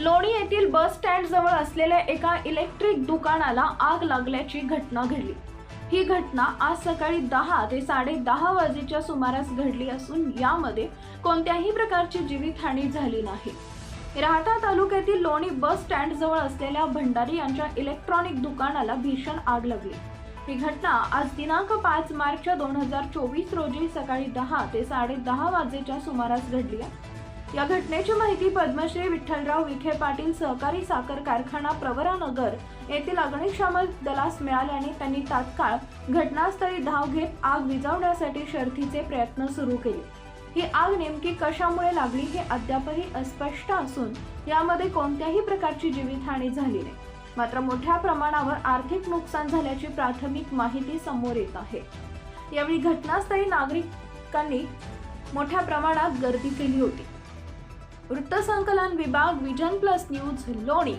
लोणी येथील bus stand जवळ असलेल्या एका इलेक्ट्रिक दुकानाला आग लागल्याची घटना घडली. ही घटना आज सकाळी दहा ते साडे दहा वाजेच्या सुमारास घडली असून यामध्ये कोणत्याही प्रकारची जीवितहानी झाली नाही. राहता तालुक्यातील लोणी बस स्टँड जवळ असलेल्या भंडारी यांच्या इलेक्ट्रॉनिक दुकानाला भीषण आग लागली. ही घटना आज दिनांक पाच मार्च दोन हजार चोवीस रोजी सकाळी दहा ते साडे दहा वाजेच्या सुमारास घडली आहे. या घटनेची माहिती पद्मश्री विठ्ठलराव विखे पाटील सहकारी साखर कारखाना प्रवरानगर येथील अग्निशामक दलास मिळाल्याने त्यांनी तात्काळ घटनास्थळी धाव घेत आग विझवण्यासाठी शर्थीचे प्रयत्न सुरू केले. ही आग नेमकी कशामुळे लागली हे अद्यापही अस्पष्ट असून यामध्ये कोणत्याही प्रकारची जीवितहानी झाली नाही. मात्र मोठ्या प्रमाणावर आर्थिक नुकसान झाल्याची प्राथमिक माहिती समोर येत आहे. यावेळी घटनास्थळी नागरिकांनी मोठ्या प्रमाणात गर्दी केली होती. वृत्तसंकलन विभाग विजन प्लस न्यूज लोणी.